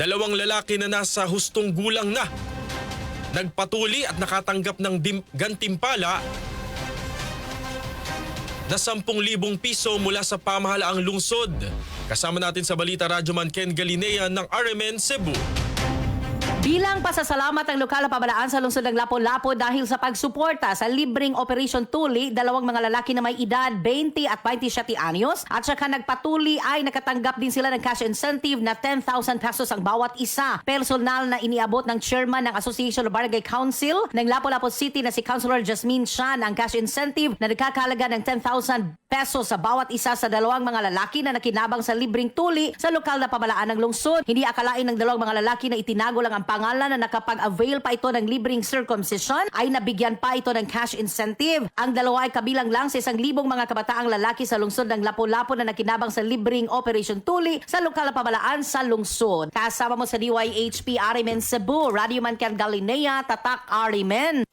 Dalawang lalaki na nasa hustong gulang na. Nagpatuli at nakatanggap ng dim- gantimpala na 10,000 piso mula sa pamahalaang lungsod. Kasama natin sa Balita Radyoman Ken Galinea ng RMN Cebu. Bilang pasasalamat ng lokal na pamalaan sa lungsod ng Lapu-Lapu dahil sa pagsuporta sa libreng Operation Tuli, dalawang mga lalaki na may edad 20 at 27 anyos at saka nagpatuli ay nakatanggap din sila ng cash incentive na 10,000 pesos ang bawat isa. Personal na iniabot ng chairman ng Association of Barangay Council ng Lapu-Lapu City na si Councilor Jasmine Chan ang cash incentive na nagkakalaga ng 10,000 pesos sa bawat isa sa dalawang mga lalaki na nakinabang sa libreng tuli sa lokal na pamalaan ng lungsod. Hindi akalain ng dalawang mga lalaki na itinago lang ang pangalan na nakapag-avail pa ito ng libreng circumcision ay nabigyan pa ito ng cash incentive. Ang dalawa ay kabilang lang sa isang libong mga kabataang lalaki sa lungsod ng Lapu-Lapu na nakinabang sa libreng Operation Tuli sa lokal na pamalaan sa lungsod. Kasama mo sa DYHP Arimen Cebu, Radio Man Galinea, Tatak Arimen.